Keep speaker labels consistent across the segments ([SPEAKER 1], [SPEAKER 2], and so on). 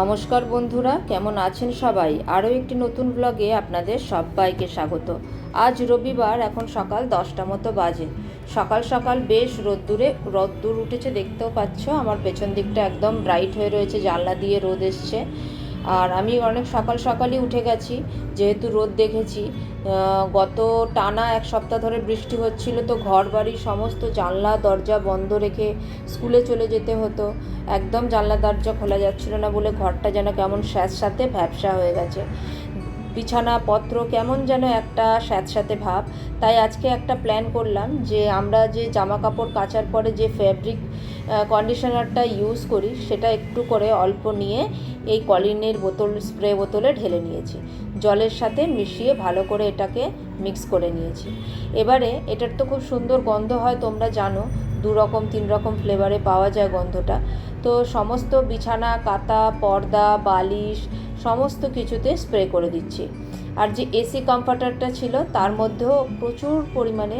[SPEAKER 1] নমস্কার বন্ধুরা, কেমন আছেন সবাই? আরও একটি নতুন ব্লগে আপনাদের সবাইকে স্বাগত। আজ রবিবার, এখন সকাল দশটা মতো বাজে। সকাল সকাল বেশ রোদ্দুরে, রোদ্দুর উঠেছে দেখতেও পাচ্ছ। আমার পেছন দিকটা একদম ব্রাইট হয়ে রয়েছে, জানলা দিয়ে রোদ এসছে। আর আমি অনেক সকাল সকালই উঠে গেছি, যেহেতু রোদ দেখেছি গত টানা এক সপ্তাহ ধরে বৃষ্টি হচ্ছিল তো ঘর বাড়ি সমস্ত জানলা, দরজা বন্ধ রেখে স্কুলে চলে যেতে হতো। একদম জানলা, দরজা খোলা যাচ্ছিল না বলে ঘরটা যেন কেমন স্যাঁত সাথে ভ্যাবসা হয়ে গেছে। বিছানা, পত্র কেমন যেন একটা স্যাঁতস্যাঁতে ভাব। তাই আজকে একটা প্ল্যান করলাম যে আমরা যে জামা কাপড় কাচার পরে যে ফ্যাব্রিক কন্ডিশনারটা ইউজ করি, সেটা একটু করে অল্প নিয়ে এই কলিনের বোতল স্প্রে বোতলে ঢেলে নিয়েছি। জলের সাথে মিশিয়ে ভালো করে এটাকে মিক্স করে নিয়েছি। এবারে এটার তো খুব সুন্দর গন্ধ হয়, তোমরা জানো দু রকম তিন রকম ফ্লেভারে পাওয়া যায় গন্ধটা। তো সমস্ত বিছানা, কাতা, পর্দা, বালিশ সমস্ত কিছুতে স্প্রে করে দিচ্ছি। আর যে এসি কমফর্টারটা ছিল, তার মধ্যেও প্রচুর পরিমাণে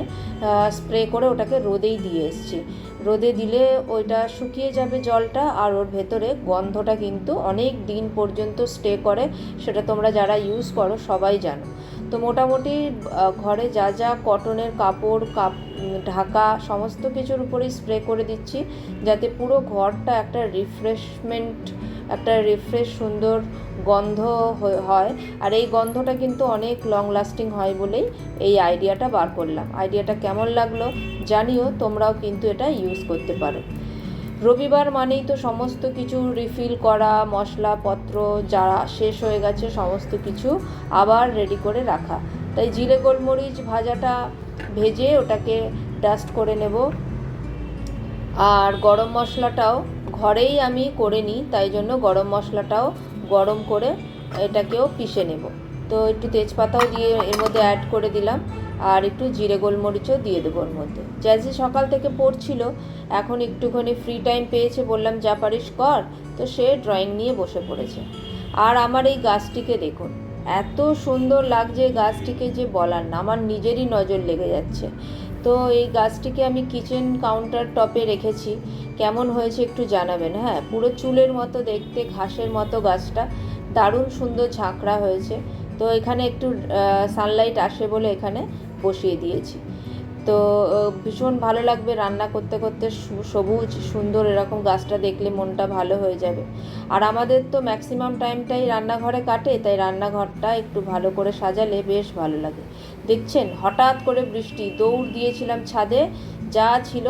[SPEAKER 1] স্প্রে করে ওটাকে রোদেই দিয়ে এসছি। রোদে দিলে ওইটা শুকিয়ে যাবে জলটা, আর ওর ভেতরে গন্ধটা কিন্তু অনেক দিন পর্যন্ত স্টে করে, সেটা তোমরা যারা ইউজ করো সবাই জানো। তো মোটামুটি ঘরে যা যা কটনের কাপড়, কাপ ঢাকা সমস্ত কিছুর উপরেই স্প্রে করে দিচ্ছি, যাতে পুরো ঘরটা একটা রিফ্রেশমেন্ট একটা রিফ্রেশ সুন্দর গন্ধ হয় আর এই গন্ধটা কিন্তু অনেক লং লাস্টিং হয় বলেই এই আইডিয়াটা বার করলাম। আইডিয়াটা কেমন লাগল জানিও, তোমরাও কিন্তু এটা ইউজ করতে পারো। রবিবার মানেই তো সমস্ত কিছু রিফিল করা, মশলাপত্র যারা শেষ হয়ে গেছে সমস্ত কিছু আবার রেডি করে রাখা। তাই জিরে গোলমরিচ ভাজাটা ভেজে ওটাকে ডাস্ট করে নেব। আর গরম মশলাটাও ঘরেই আমি করে নিই, তাই জন্য গরম মশলাটাও গরম করে এটাকেও পিষে নেব। তো একটু তেজপাতাও দিয়ে এর মধ্যে অ্যাড করে দিলাম। আর একটু জিরে গোলমরিচও দিয়ে দেবো ওর মধ্যে। জ্যাজি সকাল থেকে পড়ছিল, এখন একটুখানি ফ্রি টাইম পেয়েছে বললাম, যা পারিস কর। তো সে ড্রয়িং নিয়ে বসে পড়েছে। আর আমার এই গাছটিকে দেখুন, এত সুন্দর লাগছে গাছটিকে যে বলার না, আমার নিজেরই নজর লেগে যাচ্ছে। তো এই গাছটিকে আমি কিচেন কাউন্টার টপে রেখেছি, কেমন হয়েছে একটু জানাবেন। হ্যাঁ পুরো চুলের মতো দেখতে, ঘাসের মতো গাছটা, দারুণ সুন্দর ঝাঁকড়া হয়েছে। তো এখানে একটু সানলাইট আসে বলে এখানে বসিয়ে দিয়েছি। তো ভীষণ ভালো লাগবে রান্না করতে করতে সবুজ, সুন্দর এরকম গাছটা দেখলে মনটা ভালো হয়ে যাবে। আর আমাদের তো ম্যাক্সিমাম টাইমটাই রান্নাঘরে কাটে, তাই রান্নাঘরটা একটু ভালো করে সাজালে বেশ ভালো লাগে। দেখছেন, হঠাৎ করে বৃষ্টি, দৌড় দিয়েছিলাম ছাদে, যা ছিল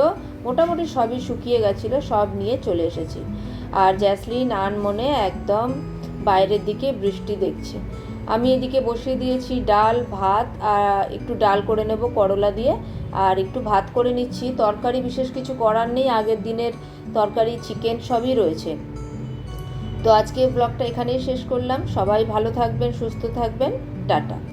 [SPEAKER 1] মোটামুটি সবই শুকিয়ে গেছিল, সব নিয়ে চলে এসেছি। আর জ্যাসলিন আনমনে একদম বাইরের দিকে বৃষ্টি দেখছে। আমি এদিকে বসিয়ে দিয়েছি ডাল, ভাত, আর একটু ডাল করে নেব করলা দিয়ে। আর একটু ভাত করে নিচ্ছি। তরকারি বিশেষ কিছু করার নেই। আগের দিনের তরকারি, চিকেন সবই রয়েছে। তো আজকে ব্লগটা এখানেই শেষ করলাম। সবাই ভালো থাকবেন, সুস্থ থাকবেন। টাটা।